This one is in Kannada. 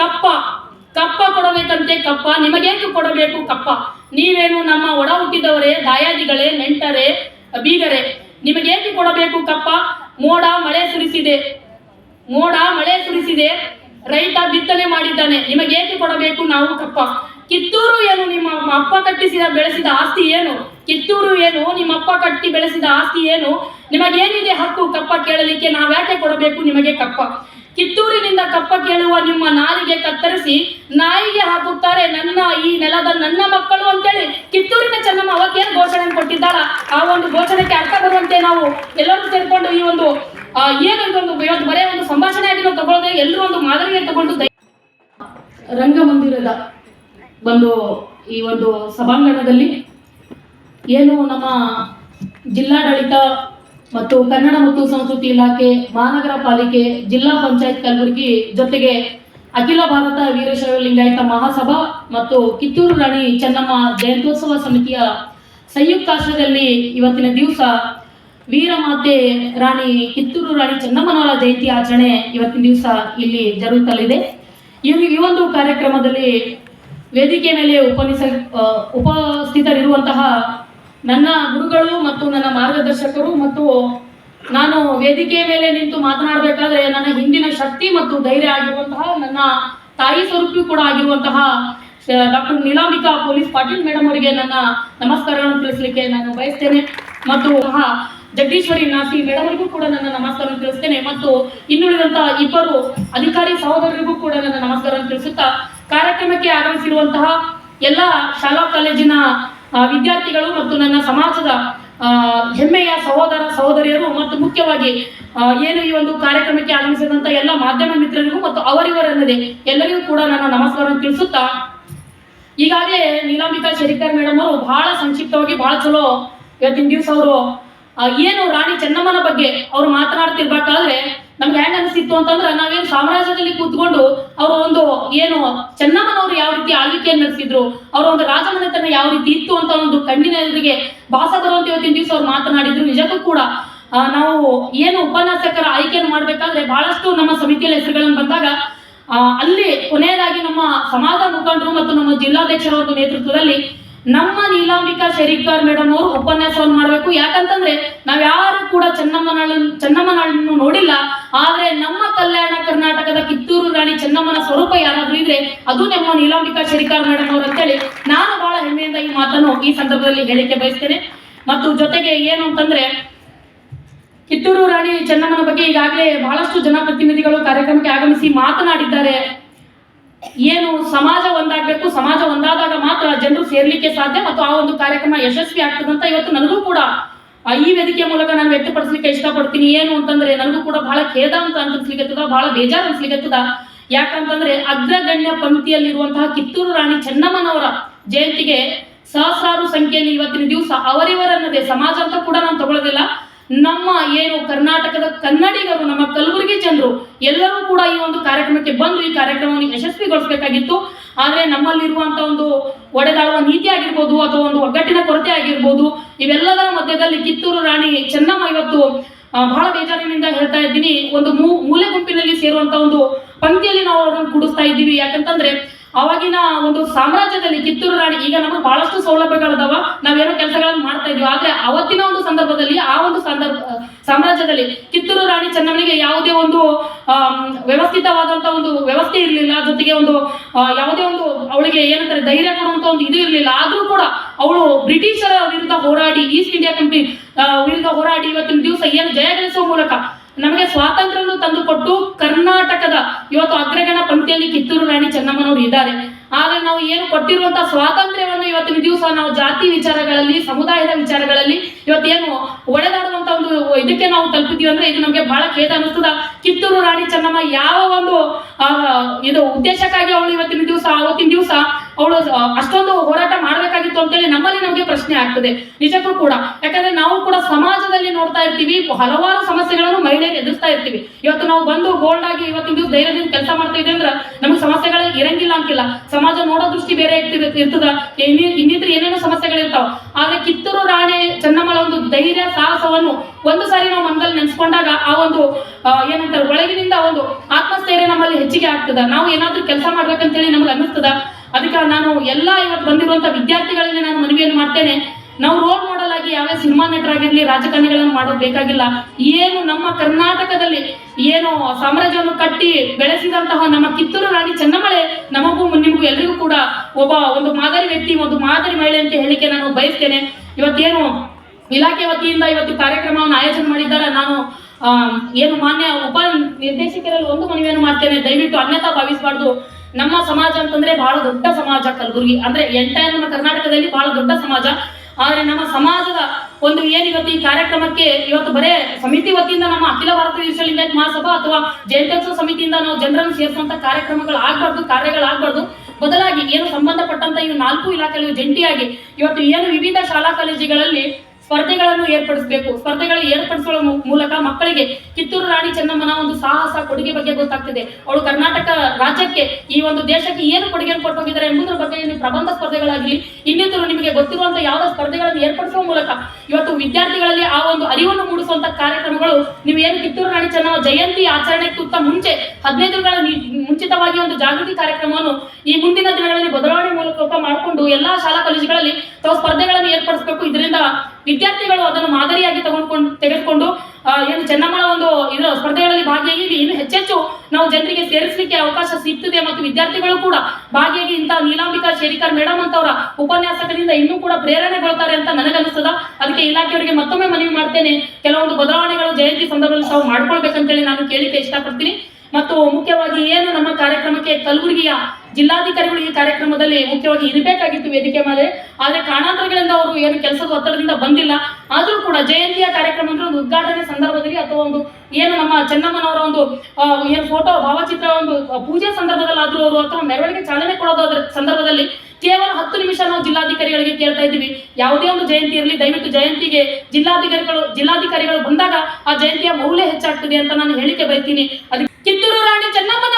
ಕಪ್ಪ. ಕಪ್ಪ ಕೊಡಬೇಕಂತೆ ಕಪ್ಪ. ನಿಮಗೇನು ಕೊಡಬೇಕು ಕಪ್ಪ? ನೀವೇನು ನಮ್ಮ ಒಡ ಹುಟ್ಟಿದವರೇ, ದಾಯಾದಿಗಳೇ, ನೆಂಟರೇ, ಬೀಗರೇ ನಿಮಗೇನು ಕೊಡಬೇಕು ಕಪ್ಪ? ಮೋಡ ಮಳೆ ಸುರಿಸಿದೆ. ಮೋಡ ಮಳೆ ಸುರಿಸಿದೆ. ರೈತ ಬಿತ್ತನೆ ಮಾಡಿದ್ದಾನೆ. ನಿಮಗೇಕೆ ಕೊಡಬೇಕು ನಾವು ಕಪ್ಪ? ಕಿತ್ತೂರು ಏನು ನಿಮ್ಮ ಅಪ್ಪ ಕಟ್ಟಿಸಿದ ಬೆಳೆಸಿದ ಆಸ್ತಿ ಏನು? ಕಿತ್ತೂರು ಏನು? ನಿಮ್ಮ ಅಪ್ಪ ಕಟ್ಟಿ ಬೆಳೆಸಿದ ಆಸ್ತಿ ಏನು? ನಿಮಗೇನಿದೆ ಹಕ್ಕು ಕಪ್ಪ ಕೇಳಲಿಕ್ಕೆ? ನಾವ್ಯಾಕೆ ಕೊಡಬೇಕು ನಿಮಗೆ ಕಪ್ಪ? ಕಿತ್ತೂರಿನಿಂದ ಕಪ್ಪ ಕೇಳುವ ನಿಮ್ಮ ನಾಲಿಗೆ ಕತ್ತರಿಸಿ ನಾಯಿಗೆ ಹಾಕುತ್ತಾರೆ ನನ್ನ ಈ ನೆಲದ ನನ್ನ ಮಕ್ಕಳು ಅಂತೇಳಿ ಕಿತ್ತೂರಿನ ಚೆನ್ನಮ್ಮ ಅವಕ್ಕೇನು ಘೋಷಣೆ ಕೊಟ್ಟಿದ್ದಾಳ? ಆ ಒಂದು ಘೋಷಣೆಗೆ ಅರ್ಥ ಬರುವಂತೆ ನಾವು ಎಲ್ಲರೂ ಸೇರ್ಕೊಂಡು ಈ ಒಂದು ಏನು ಇದೊಂದು ಇವತ್ತು ಬರೆಯ ಒಂದು ಸಂಭಾಷಣೆಯಾಗಿ ನಾವು ತಗೊಳ್ಳದೆ ಎಲ್ಲರೂ ಒಂದು ಮಾದರಿಯನ್ನು ತಗೊಂಡು ರಂಗಮಂದಿರದ ಒಂದು, ಈ ಒಂದು ಸಭಾಂಗಣದಲ್ಲಿ ಏನು ನಮ್ಮ ಜಿಲ್ಲಾಡಳಿತ ಮತ್ತು ಕನ್ನಡ ಮತ್ತು ಸಂಸ್ಕೃತಿ ಇಲಾಖೆ, ಮಹಾನಗರ ಪಾಲಿಕೆ, ಜಿಲ್ಲಾ ಪಂಚಾಯತ್ ಕಲಬುರಗಿ ಜೊತೆಗೆ ಅಖಿಲ ಭಾರತ ವೀರಶೈವ ಲಿಂಗಾಯತ ಮಹಾಸಭಾ ಮತ್ತು ಕಿತ್ತೂರು ರಾಣಿ ಚೆನ್ನಮ್ಮ ಜಯಂತ್ಯೋತ್ಸವ ಸಮಿತಿಯ ಸಂಯುಕ್ತಾಶ್ರಯದಲ್ಲಿ ಇವತ್ತಿನ ದಿವಸ ವೀರಮಾತೆ ರಾಣಿ ಕಿತ್ತೂರು ರಾಣಿ ಚೆನ್ನಮ್ಮನವರ ಜಯಂತಿ ಆಚರಣೆ ಇವತ್ತಿನ ದಿವಸ ಇಲ್ಲಿ ಜರುಗುತ್ತಲಿದೆ. ಈ ಈ ಒಂದು ಕಾರ್ಯಕ್ರಮದಲ್ಲಿ ವೇದಿಕೆ ಮೇಲೆ ಉಪನಿಸ ಉಪಸ್ಥಿತರಿರುವಂತಹ ನನ್ನ ಗುರುಗಳು ಮತ್ತು ನನ್ನ ಮಾರ್ಗದರ್ಶಕರು ಮತ್ತು ನಾನು ವೇದಿಕೆಯ ಮೇಲೆ ನಿಂತು ಮಾತನಾಡಬೇಕಾದ್ರೆ ನನ್ನ ಹಿಂದಿನ ಶಕ್ತಿ ಮತ್ತು ಧೈರ್ಯ ಆಗಿರುವಂತಹ ನನ್ನ ತಾಯಿ ಸ್ವರೂಪಿ ಕೂಡ ಆಗಿರುವಂತಹ doctor Neelambika police Patil madam ಅವರಿಗೆ ನನ್ನ ನಮಸ್ಕಾರಗಳನ್ನು ತಿಳಿಸಲಿಕ್ಕೆ ನಾನು ಬಯಸ್ತೇನೆ. ಮತ್ತು ಜಗದೀಶ್ವರಿ ನಾಸಿ ಮೇಡಮ್ ಅವರಿಗೂ ಕೂಡ ನನ್ನ ನಮಸ್ಕಾರವನ್ನು ತಿಳಿಸ್ತೇನೆ. ಮತ್ತು ಇನ್ನುಳಿದಂತಹ ಇಬ್ಬರು ಅಧಿಕಾರಿ ಸಹೋದರರಿಗೂ ಕೂಡ ನನ್ನ ನಮಸ್ಕಾರವನ್ನು ತಿಳಿಸುತ್ತಾ, ಕಾರ್ಯಕ್ರಮಕ್ಕೆ ಆಗಮಿಸಿರುವಂತಹ ಎಲ್ಲ ಶಾಲಾ ಕಾಲೇಜಿನ ವಿದ್ಯಾರ್ಥಿಗಳು ಮತ್ತು ನನ್ನ ಸಮಾಜದ ಹೆಮ್ಮೆಯ ಸಹೋದರ, ಸಹೋದರಿಯರು ಮತ್ತು ಮುಖ್ಯವಾಗಿ ಏನು ಈ ಒಂದು ಕಾರ್ಯಕ್ರಮಕ್ಕೆ ಆಗಮಿಸಿದಂಥ ಎಲ್ಲ ಮಾಧ್ಯಮ ಮಿತ್ರರಿಗೂ ಮತ್ತು ಅವರಿವರಲ್ಲದೆ ಎಲ್ಲರಿಗೂ ಕೂಡ ನನ್ನ ನಮಸ್ಕಾರವನ್ನು ತಿಳಿಸುತ್ತಾ, ಈಗಾಗಲೇ ನೀಲಾಂಬಿಕಾ ಶೇರಿಕರ್ ಮೇಡಮ್ ಅವರು ಬಹಳ ಸಂಕ್ಷಿಪ್ತವಾಗಿ ಬಹಳ ಚಲೋ ಇವತ್ತಿನ ದಿವಸ ಅವರು ಏನು ರಾಣಿ ಚೆನ್ನಮ್ಮನ ಬಗ್ಗೆ ಅವರು ಮಾತನಾಡ್ತಿರ್ಬೇಕಾದ್ರೆ ನಮ್ಗೆ ಹೆಂಗ್ ಅನಿಸ್ತಿತ್ತು ಅಂತಂದ್ರೆ ನಾವೇನು ಸಾಮ್ರಾಜ್ಯದಲ್ಲಿ ಕೂತ್ಕೊಂಡು ಅವರು ಒಂದು ಏನು ಚೆನ್ನಮ್ಮನವರು ಯಾವ ರೀತಿ ಆಳ್ವಿಕೆಯನ್ನು ನಡೆಸಿದ್ರು, ಅವರ ಒಂದು ರಾಜಮನೆತನ ಯಾವ ರೀತಿ ಇತ್ತು ಅಂತ ಒಂದು ಕಣ್ಣಿನ ಎದುರಿಗೆ ಬರುವಂತ ಇವತ್ತಿನ ದಿವಸ ಅವ್ರು ಮಾತನಾಡಿದ್ರು. ನಿಜಕ್ಕೂ ಕೂಡ ನಾವು ಏನು ಉಪನ್ಯಾಸಕರ ಆಯ್ಕೆಯನ್ನು ಮಾಡ್ಬೇಕಾದ್ರೆ ಬಹಳಷ್ಟು ನಮ್ಮ ಸಮಿತಿಯಲ್ಲಿ ಹೆಸರುಗಳನ್ನು ಬಂದಾಗ ಅಲ್ಲಿ ಕೊನೆಯದಾಗಿ ನಮ್ಮ ಸಮಾಜ ಮುಖಂಡರು ಮತ್ತು ನಮ್ಮ ಜಿಲ್ಲಾಧ್ಯಕ್ಷರ ಒಂದು ನೇತೃತ್ವದಲ್ಲಿ ನಮ್ಮ ನೀಲಾಂಬಿಕಾ ಶರೀಫ್ಗಾರ್ ಮೇಡಮ್ ಅವರು ಉಪನ್ಯಾಸವನ್ನು ಮಾಡಬೇಕು. ಯಾಕಂತಂದ್ರೆ ನಾವ್ ಯಾರು ಕೂಡ ಚೆನ್ನಮ್ಮನ ಚೆನ್ನಮ್ಮನಳನ್ನು ನೋಡಿಲ್ಲ. ಆದ್ರೆ ನಮ್ಮ ಕಲ್ಯಾಣ ಕರ್ನಾಟಕದ ಕಿತ್ತೂರು ರಾಣಿ ಚೆನ್ನಮ್ಮನ ಸ್ವರೂಪ ಯಾರಾದ್ರೂ ಇದ್ರೆ ಅದು ನಮ್ಮ ನೀಲಾಂಬಿಕಾ ಶರೀಫ್ಗಾರ್ ಮೇಡಮ್ ಅವರು ಅಂತೇಳಿ ನಾನು ಬಹಳ ಹೆಮ್ಮೆಯಿಂದ ಈ ಮಾತನ್ನು ಈ ಸಂದರ್ಭದಲ್ಲಿ ಹೇಳಿಕೆ ಬಯಸ್ತೇನೆ. ಮತ್ತು ಜೊತೆಗೆ ಏನು ಅಂತಂದ್ರೆ ಕಿತ್ತೂರು ರಾಣಿ ಚೆನ್ನಮ್ಮನ ಬಗ್ಗೆ ಈಗಾಗಲೇ ಬಹಳಷ್ಟು ಜನಪ್ರತಿನಿಧಿಗಳು ಕಾರ್ಯಕ್ರಮಕ್ಕೆ ಆಗಮಿಸಿ ಮಾತನಾಡಿದ್ದಾರೆ. ಏನು ಸಮಾಜ ಒಂದಾಗಬೇಕು, ಸಮಾಜ ಒಂದಾದಾಗ ಮಾತ್ರ ಜನರು ಸೇರ್ಲಿಕ್ಕೆ ಸಾಧ್ಯ ಮತ್ತು ಆ ಒಂದು ಕಾರ್ಯಕ್ರಮ ಯಶಸ್ವಿ ಆಗ್ತದಂತ ಇವತ್ತು ನನಗೂ ಕೂಡ ಈ ವೇದಿಕೆ ಮೂಲಕ ನಾನು ವ್ಯಕ್ತಪಡಿಸ್ಲಿಕ್ಕೆ ಇಷ್ಟಪಡ್ತೀನಿ. ಏನು ಅಂತಂದ್ರೆ ನನಗೂ ಕೂಡ ಬಹಳ ಖೇದ ಅಂತ ಅನ್ಸ್ಲಿಕ್ಕೆತ್ತದ ಬಹಳ ಬೇಜಾರು ಅನ್ಸ್ಲಿಕ್ಕೆತ್ತದ ಯಾಕಂತಂದ್ರೆ ಅಗ್ರಗಣ್ಯ ಪಂಕ್ತಿಯಲ್ಲಿರುವಂತಹ ಕಿತ್ತೂರು ರಾಣಿ ಚೆನ್ನಮ್ಮನವರ ಜಯಂತಿಗೆ ಸಹಸ್ರಾರು ಸಂಖ್ಯೆಯಲ್ಲಿ ಇವತ್ತಿನ ದಿವಸ ಅವರಿವರನ್ನದೇ, ಸಮಾಜ ಅಂತ ಕೂಡ ನಾನು ತಗೊಳ್ಳೋದಿಲ್ಲ. ನಮ್ಮ ಏನು ಕರ್ನಾಟಕದ ಕನ್ನಡಿಗರು, ನಮ್ಮ ಕಲಬುರಗಿ ಜನರು, ಎಲ್ಲರೂ ಕೂಡ ಈ ಒಂದು ಕಾರ್ಯಕ್ರಮಕ್ಕೆ ಬಂದು ಈ ಕಾರ್ಯಕ್ರಮವನ್ನು ಯಶಸ್ವಿಗೊಳಿಸಬೇಕಾಗಿತ್ತು. ಆದರೆ ನಮ್ಮಲ್ಲಿರುವಂತ ಒಂದು ಒಡೆದಾಳುವ ನೀತಿ ಆಗಿರ್ಬೋದು, ಅಥವಾ ಒಂದು ಒಗ್ಗಟ್ಟಿನ ಕೊರತೆ ಆಗಿರ್ಬೋದು, ಇವೆಲ್ಲದರ ಮಧ್ಯದಲ್ಲಿ ಕಿತ್ತೂರು ರಾಣಿ ಚೆನ್ನಮ್ಮ ಇವತ್ತು ಬಹಳ ಬೇಜಾರಿನಿಂದ ಹೇಳ್ತಾ ಇದ್ದೀನಿ. ಒಂದು ಮೂಲೆ ಗುಂಪಿನಲ್ಲಿ ಸೇರುವಂತ ಒಂದು ಪಂಕ್ತಿಯಲ್ಲಿ ನಾವು ಅವರನ್ನು ಕೂಡಿಸ್ತಾ ಇದ್ದೀವಿ. ಯಾಕಂತಂದ್ರೆ ಅವಾಗಿನ ಒಂದು ಸಾಮ್ರಾಜ್ಯದಲ್ಲಿ ಕಿತ್ತೂರು ರಾಣಿ, ಈಗ ನಮಗೆ ಬಹಳಷ್ಟು ಸೌಲಭ್ಯಗಳದಾವ. ನಾವೇನೋ ಕೆಲಸಗಳನ್ನು ಮಾಡ್ತಾ ಇದೀವಿ ಆದ್ರೆ ಅವತ್ತಿನ ಒಂದು ಸಂದರ್ಭದಲ್ಲಿ ಆ ಸಂದರ್ಭ ಸಾಮ್ರಾಜ್ಯದಲ್ಲಿ. ಕಿತ್ತೂರು ರಾಣಿ ಚೆನ್ನಮ್ಮನಿಗೆ ಯಾವುದೇ ಒಂದು ವ್ಯವಸ್ಥಿತವಾದಂತ ಒಂದು ವ್ಯವಸ್ಥೆ ಇರಲಿಲ್ಲ. ಜೊತೆಗೆ ಒಂದು ಯಾವುದೇ ಒಂದು ಅವಳಿಗೆ ಏನಂತಾರೆ ಧೈರ್ಯ ಕೊಡುವಂತ ಒಂದು ಇದು ಇರಲಿಲ್ಲ. ಆದ್ರೂ ಕೂಡ ಅವಳು ಬ್ರಿಟಿಷರ ವಿರುದ್ಧ ಹೋರಾಡಿ, ಈಸ್ಟ್ ಇಂಡಿಯಾ ಕಂಪನಿ ವಿರುದ್ಧ ಹೋರಾಡಿ ಇವತ್ತಿನ ದಿವಸ ಏನು ಜಯಗಳಿಸುವ ಮೂಲಕ ನಮಗೆ ಸ್ವಾತಂತ್ರ್ಯವನ್ನು ತಂದುಕೊಟ್ಟು ಕರ್ನಾಟಕದ ಇವತ್ತು ಅಗ್ರಗಣ ಪಂಕ್ತಿಯಲ್ಲಿ ಕಿತ್ತೂರು ರಾಣಿ ಚೆನ್ನಮ್ಮನವರು ಇದ್ದಾರೆ. ಆದ್ರೆ ನಾವು ಏನು ಕೊಟ್ಟಿರುವಂತಹ ಸ್ವಾತಂತ್ರ್ಯವನ್ನು ಇವತ್ತಿನ ದಿವಸ ನಾವು ಜಾತಿ ವಿಚಾರಗಳಲ್ಲಿ, ಸಮುದಾಯದ ವಿಚಾರಗಳಲ್ಲಿ ಇವತ್ತೇನು ಒಡೆದಾಡುವಂತ ಒಂದು ಇದಕ್ಕೆ ನಾವು ತಲುಪಿದೀವಿ ಅಂದ್ರೆ ಇದು ನಮ್ಗೆ ಬಹಳ ಖೇದ ಅನಿಸ್ತದ ಕಿತ್ತೂರು ರಾಣಿ ಚೆನ್ನಮ್ಮ ಯಾವ ಒಂದು ಇದು ಉದ್ದೇಶಕ್ಕಾಗಿ ಅವಳು ಇವತ್ತಿನ ದಿವಸ ಆವತ್ತಿನ ದಿವಸ ಅವಳು ಅಷ್ಟೊಂದು ಹೋರಾಟ ಮಾಡಬೇಕಾಗಿತ್ತು ಅಂತೇಳಿ ನಮ್ಮಲ್ಲಿ ನಮಗೆ ಪ್ರಶ್ನೆ ಆಗ್ತದೆ. ನಿಜಕ್ಕೂ ಕೂಡ. ಯಾಕಂದ್ರೆ ನಾವು ಕೂಡ ಸಮಾಜದಲ್ಲಿ ನೋಡ್ತಾ ಇರ್ತೀವಿ, ಹಲವಾರು ಸಮಸ್ಯೆಗಳನ್ನು ಮಹಿಳೆಯರು ಎದುರಿಸ್ತಾ ಇರ್ತೀವಿ. ಇವತ್ತು ನಾವು ಬಂದು ಬೋಲ್ಡ್ ಆಗಿ ಇವತ್ತಿನ ದಿವಸ ಧೈರ್ಯದಿಂದ ಕೆಲಸ ಮಾಡ್ತಾ ಇದೆ ಅಂದ್ರೆ ನಮಗೆ ಸಮಸ್ಯೆಗಳು ಇರಂಗಿಲ್ಲ ಅಂತಿಲ್ಲ. ಸಮಾಜ ನೋಡೋ ದೃಷ್ಟಿ ಬೇರೆ ಇರ್ತಿದ, ಇರ್ತದ. ಇನ್ನಿ- ಇನ್ನಿತರ ಸಮಸ್ಯೆಗಳು ಇರ್ತಾವ. ಆದ್ರೆ ಕಿತ್ತೂರು ರಾಣಿ ಚೆನ್ನಮ್ಮಳ ಒಂದು ಧೈರ್ಯ, ಸಾಹಸವನ್ನು ಒಂದು ಸಾರಿ ನಾವು ಮನದಲ್ಲಿ ನೆನೆಸ್ಕೊಂಡಾಗ ಆ ಒಂದು ಏನಂತಾರೆ, ಒಳಗಿನಿಂದ ಒಂದು ಆತ್ಮಸ್ಥೈರ್ಯ ನಮ್ಮಲ್ಲಿ ಹೆಚ್ಚಿಗೆ ಆಗ್ತದ. ನಾವು ಏನಾದ್ರೂ ಕೆಲಸ ಮಾಡ್ಬೇಕಂತೇಳಿ ನಮ್ಗೆ ಅನ್ನಿಸ್ತದ? ಅದಕ್ಕೆ ನಾನು ಎಲ್ಲ ಇವತ್ತು ಬಂದಿರುವಂತ ವಿದ್ಯಾರ್ಥಿಗಳಿಗೆ ನಾನು ಮನವಿಯನ್ನು ಮಾಡ್ತೇನೆ. ನಾವು ರೋಲ್ ಮಾಡೆಲ್ ಆಗಿ ಯಾವ ಸಿನಿಮಾ ನಟರಾಗಿರಲಿ ರಾಜಕಾರಣಿಗಳನ್ನು ಮಾಡೋದು ಬೇಕಾಗಿಲ್ಲ. ಏನು ನಮ್ಮ ಕರ್ನಾಟಕದಲ್ಲಿ ಏನು ಸಾಮ್ರಾಜ್ಯವನ್ನು ಕಟ್ಟಿ ಬೆಳೆಸಿದಂತಹ ನಮ್ಮ ಕಿತ್ತೂರು ರಾಣಿ ಚೆನ್ನಮಳೆ ನಮಗೂ ನಿಮಗೂ ಎಲ್ರಿಗೂ ಕೂಡ ಒಬ್ಬ ಒಂದು ಮಾದರಿ ವ್ಯಕ್ತಿ, ಒಂದು ಮಾದರಿ ಮಹಿಳೆ ಅಂತ ಹೇಳಿಕೆ ನಾನು ಬಯಸ್ತೇನೆ. ಇವತ್ತೇನು ಇಲಾಖೆ ವತಿಯಿಂದ ಇವತ್ತು ಕಾರ್ಯಕ್ರಮವನ್ನು ಆಯೋಜನೆ ಮಾಡಿದ್ದಾರೆ. ನಾನು ಏನು ಮಾನ್ಯ ಉಪ, ನಿರ್ದೇಶಕರಲ್ಲಿ ಒಂದು ಮನವಿಯನ್ನು ಮಾಡ್ತೇನೆ. ದಯವಿಟ್ಟು ಅನ್ಯತಾ ಭಾವಿಸಬಾರ್ದು. ನಮ್ಮ ಸಮಾಜ ಅಂತಂದ್ರೆ ಬಹಳ ದೊಡ್ಡ ಸಮಾಜ ಕಲಬುರಗಿ. ಅಂದ್ರೆ ಎಂಟೈರ್ ನಮ್ಮ ಕರ್ನಾಟಕದಲ್ಲಿ ಬಹಳ ದೊಡ್ಡ ಸಮಾಜ. ಆದ್ರೆ ನಮ್ಮ ಸಮಾಜದ ಒಂದು ಏನ್ ಇವತ್ತು ಈ ಕಾರ್ಯಕ್ರಮಕ್ಕೆ ಇವತ್ತು ಬರೇ ಸಮಿತಿ ವತಿಯಿಂದ ನಮ್ಮ ಅಖಿಲ ಭಾರತ ವಿಶ್ವಲಿಂಗಾಯತ್ ಮಹಾಸಭಾ ಅಥವಾ ಜಯಂತ್ಯೋತ್ಸವ ಸಮಿತಿಯಿಂದ ನಾವು ಜನರನ್ನು ಸೇರಿಸುವಂತ ಕಾರ್ಯಕ್ರಮಗಳು ಆಗ್ಬಾರ್ದು ಕಾರ್ಯಗಳಾಗಬಾರ್ದು ಬದಲಾಗಿ ಏನು ಸಂಬಂಧಪಟ್ಟಂತ ಇವು ನಾಲ್ಕು ಇಲಾಖೆಗಳು ಜಂಟಿಯಾಗಿ ಇವತ್ತು ಏನು ವಿವಿಧ ಶಾಲಾ ಕಾಲೇಜುಗಳಲ್ಲಿ ಸ್ಪರ್ಧೆಗಳನ್ನು ಏರ್ಪಡಿಸಬೇಕು. ಸ್ಪರ್ಧೆಗಳು ಏರ್ಪಡಿಸುವ ಮೂಲಕ ಮಕ್ಕಳಿಗೆ ಕಿತ್ತೂರು ರಾಣಿ ಚೆನ್ನಮ್ಮನ ಒಂದು ಸಾಹಸ ಕೊಡುಗೆ ಬಗ್ಗೆ ಗೊತ್ತಾಗ್ತಿದೆ. ಅವಳು ಕರ್ನಾಟಕ ರಾಜ್ಯಕ್ಕೆ ಈ ಒಂದು ದೇಶಕ್ಕೆ ಏನು ಕೊಡುಗೆಯನ್ನು ಕೊಟ್ಟು ಹೋಗಿದ್ದಾರೆ ಎಂಬುದರ ಬಗ್ಗೆ ನೀವು ಪ್ರಬಂಧ ಸ್ಪರ್ಧೆಗಳಾಗಲಿ ಇನ್ನಿತರ ನಿಮಗೆ ಗೊತ್ತಿರುವಂತಹ ಯಾವ ಸ್ಪರ್ಧೆಗಳನ್ನು ಏರ್ಪಡಿಸುವ ಮೂಲಕ ಇವತ್ತು ವಿದ್ಯಾರ್ಥಿಗಳಲ್ಲಿ ಆ ಒಂದು ಅರಿವನ್ನು ಮೂಡಿಸುವಂತ ಕಾರ್ಯಕ್ರಮಗಳು ನೀವು ಏನು ಕಿತ್ತೂರು ರಾಣಿ ಚೆನ್ನಮ್ಮ ಜಯಂತಿ ಆಚರಣೆಗಿಂತ ಮುಂಚೆ ಹದಿನೈದು ದಿನಗಳ ನಿ- ಮುಂಚಿತವಾಗಿ ಒಂದು ಜಾಗೃತಿ ಕಾರ್ಯಕ್ರಮವನ್ನು ಈ ಮುಂದಿನ ದಿನಗಳಲ್ಲಿ ಬದಲಾವಣೆ ಮೂಲಕ ಮಾಡಿಕೊಂಡು ಎಲ್ಲಾ ಶಾಲಾ ಕಾಲೇಜುಗಳಲ್ಲಿ ತಾವು ಸ್ಪರ್ಧೆಗಳನ್ನು ಏರ್ಪಡಿಸಬೇಕು. ಇದರಿಂದ ವಿದ್ಯಾರ್ಥಿಗಳು ಅದನ್ನು ಮಾದರಿಯಾಗಿ ತಗೊಂಡ್ಕೊಂಡು, ತೆಗೆದುಕೊಂಡು ಏನು ಚೆನ್ನಮ್ಮಳ ಒಂದು ಇದರ ಸ್ಪರ್ಧೆಗಳಲ್ಲಿ ಭಾಗಿಯಾಗಿ ಇನ್ನು ಹೆಚ್ಚೆಚ್ಚು ನಾವು ಜನರಿಗೆ ಸೇರಿಸಲಿಕ್ಕೆ ಅವಕಾಶ ಸಿಗ್ತದೆ ಮತ್ತು ವಿದ್ಯಾರ್ಥಿಗಳು ಕೂಡ ಭಾಗಿಯಾಗಿ ಇಂಥ ನೀಲಾಂಬಿಕಾ ಶೇರಿಕರ್ ಮೇಡಮ್ ಅಂತವರ ಉಪನ್ಯಾಸಕರಿಂದ ಇನ್ನೂ ಕೂಡ ಪ್ರೇರಣೆಗೊಳ್ತಾರೆ ಅಂತ ನನಗನ್ನಿಸ್ತದ. ಅದಕ್ಕೆ ಇಲಾಖೆಯವರಿಗೆ ಮತ್ತೊಮ್ಮೆ ಮನವಿ ಮಾಡ್ತೇನೆ. ಕೆಲವೊಂದು ಬದಲಾವಣೆಗಳು ಜಯಂತಿ ಸಂದರ್ಭದಲ್ಲಿ ತಾವು ಮಾಡ್ಕೊಳ್ಬೇಕಂತೇಳಿ ನಾನು ಕೇಳಿಕೆ ಇಷ್ಟಪಡ್ತೀನಿ. ಮತ್ತು ಮುಖ್ಯವಾಗಿ ಏನು ನಮ್ಮ ಕಾರ್ಯಕ್ರಮಕ್ಕೆ ಕಲಬುರಗಿಯ ಜಿಲ್ಲಾಧಿಕಾರಿಗಳು ಈ ಕಾರ್ಯಕ್ರಮದಲ್ಲಿ ಮುಖ್ಯವಾಗಿ ಇರಬೇಕಾಗಿತ್ತು ವೇದಿಕೆ ಮೇಲೆ. ಆದರೆ ಕಾರಣಾಂತರಗಳಿಂದ ಅವರು ಏನು ಕೆಲಸದ ಒತ್ತಡದಿಂದ ಬಂದಿಲ್ಲ. ಆದರೂ ಕೂಡ ಜಯಂತಿಯ ಕಾರ್ಯಕ್ರಮ ಅಂದ್ರೆ ಒಂದು ಉದ್ಘಾಟನೆ ಸಂದರ್ಭದಲ್ಲಿ ಅಥವಾ ಒಂದು ಏನು ನಮ್ಮ ಚೆನ್ನಮ್ಮನವರ ಒಂದು ಏನು ಫೋಟೋ ಭಾವಚಿತ್ರ, ಒಂದು ಪೂಜೆ ಸಂದರ್ಭದಲ್ಲಾದರೂ ಅವರು ಅಥವಾ ಮೆರವಣಿಗೆ ಚಾಲನೆ ಕೊಡೋದಾದ್ರ ಸಂದರ್ಭದಲ್ಲಿ ಕೇವಲ ಹತ್ತು ನಿಮಿಷ ನಾವು ಜಿಲ್ಲಾಧಿಕಾರಿಗಳಿಗೆ ಕೇಳ್ತಾ ಇದ್ದೀವಿ. ಯಾವುದೇ ಒಂದು ಜಯಂತಿ ಇರಲಿ, ದಯವಿಟ್ಟು ಜಯಂತಿಗೆ ಜಿಲ್ಲಾಧಿಕಾರಿಗಳು ಜಿಲ್ಲಾಧಿಕಾರಿಗಳು ಬಂದಾಗ ಆ ಜಯಂತಿಯ ಮೌಲ್ಯ ಹೆಚ್ಚಾಗ್ತದೆ ಅಂತ ನಾನು ಹೇಳಿಕೆ ಬಯಸ್ತೀನಿ. ಅದಕ್ಕೆ ಕಿತ್ತೂರು ರಾಣಿ ಚೆನ್ನಮ್ಮನವರಿಗೆ ಕಿತ್ತೂರು ರಾಣಿ ಚೆನ್ನಮ್ಮನವರಿಗೆ ಜೈ ಚೆನ್ನಮ್ಮ